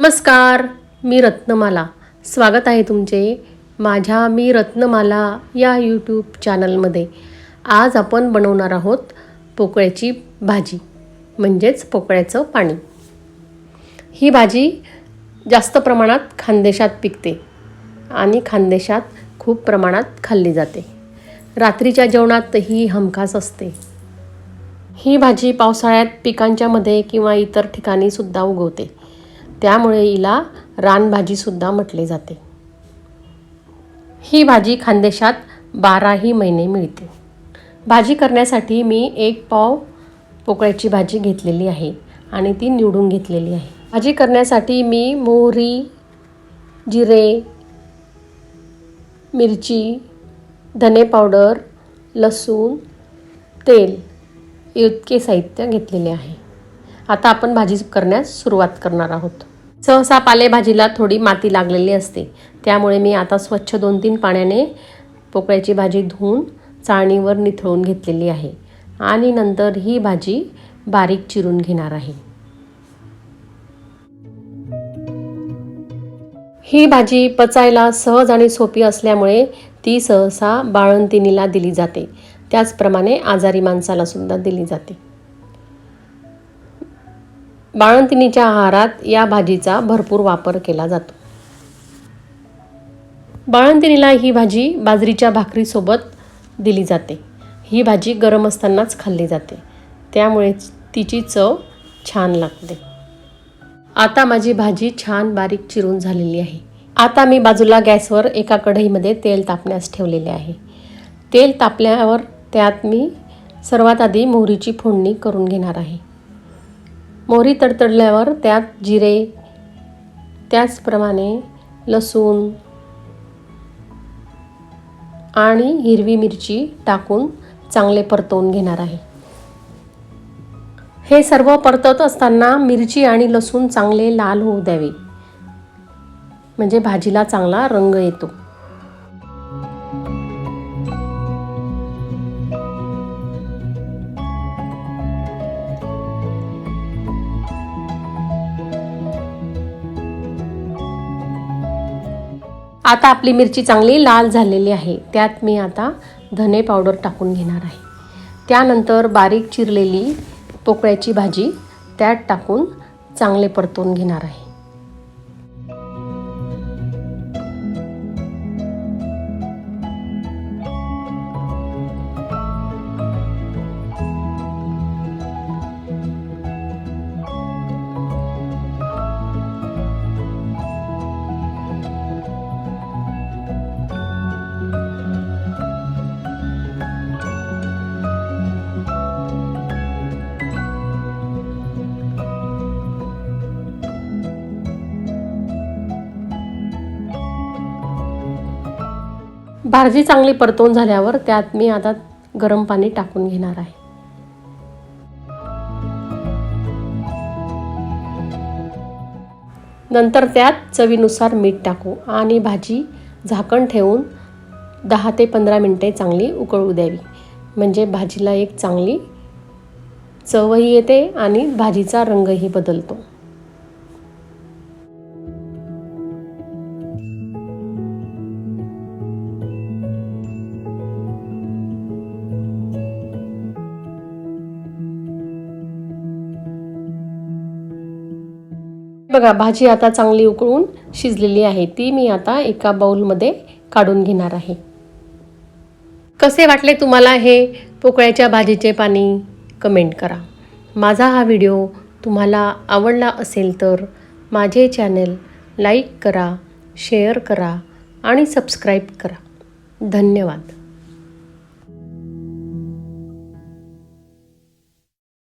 नमस्कार मी रत्नमाला. स्वागत आहे तुमचे माझ्या मी रत्नमाला या यूट्यूब चॅनलमध्ये आज आपण बनवणार आहोत पोकळ्याची भाजी म्हणजेच पोकळ्याचं पाणी. ही भाजी जास्त प्रमाणात खानदेशात पिकते आणि खानदेशात खूप प्रमाणात खाल्ली जाते. रात्रीच्या जेवणात ही हमखास असते. ही भाजी पावसाळ्यात पिकांच्यामध्ये किंवा इतर ठिकाणी सुद्धा उगवते. त्यामुळे हिला रानभाजीसुद्धा म्हटले जाते. ही भाजी खानदेशात बाराही महिने मिळते. भाजी करण्यासाठी मी एक पाव पोकळ्याची भाजी घेतलेली आहे आणि ती निवडून घेतलेली आहे. भाजी करण्यासाठी मी मोहरी जिरे मिरची धने पावडर लसूण तेल इतके साहित्य घेतलेले आहे. आता आपण भाजी करण्यास सुरुवात करणार आहोत. सहसा पालेभाजीला थोडी माती लागलेली असते. त्यामुळे मी आता स्वच्छ दोन तीन पाण्याने पोकळ्याची भाजी धुवून चाळणीवर निथळून घेतलेली आहे. आणि नंतर ही भाजी बारीक चिरून घेणार आहे. ही भाजी पचायला सहज आणि सोपी असल्यामुळे ती सहसा बाळंतिणीला दिली जाते. त्याचप्रमाणे आजारी माणसाला सुद्धा दिली जाते. बाळंतिणीच्या आहारात या भाजीचा भरपूर वापर केला जातो. बाळंतिणीला ही भाजी बाजरीच्या भाकरीसोबत दिली जाते. ही भाजी गरम असतानाच खाल्ली जाते. त्यामुळे तिची चव छान लागते. आता माझी भाजी छान बारीक चिरून झालेली आहे. आता मी बाजूला गॅसवर एका कढईमध्ये तेल तापण्यास ठेवलेले आहे. तेल तापल्यावर त्यात मी सर्वात आधी मोहरीची फोडणी करून घेणार आहे. मोहरी तडतडल्यावर त्यात जिरे त्याचप्रमाणे लसूण आणि हिरवी मिरची टाकून चांगले परतवून घेणार आहे. हे सर्व परतवत असताना मिरची आणि लसूण चांगले लाल होऊ द्यावे. म्हणजे भाजीला चांगला रंग येतो. आता आपली मिरची चांगली लाल झालेली आहे. त्यात मी आता धने पावडर टाकून घेणार आहे. त्यानंतर बारीक चिरलेली पोकळ्याची भाजी त्यात टाकून चांगले परतून घेणार आहे. भाजी चांगली परतवून झाल्यावर त्यात मी आता गरम पाणी टाकून घेणार आहे. नंतर त्यात चवीनुसार मीठ टाकू आणि भाजी झाकण ठेवून दहा ते पंधरा मिनटे चांगली उकळू द्यावी. म्हणजे भाजीला एक चांगली चवही येते आणि भाजीचा रंगही बदलतो. बघा भाजी आता चांगली उकळून शिजलेली आहे. ती मी आता एका बाउलमध्ये काढून घेणार आहे. कसे वाटले तुम्हाला हे पोकळ्याच्या भाजीचे पाणी? कमेंट करा. माझा हा व्हिडिओ तुम्हाला आवडला असेल तर माझे चॅनल लाईक करा शेअर करा आणि सबस्क्राईब करा. धन्यवाद.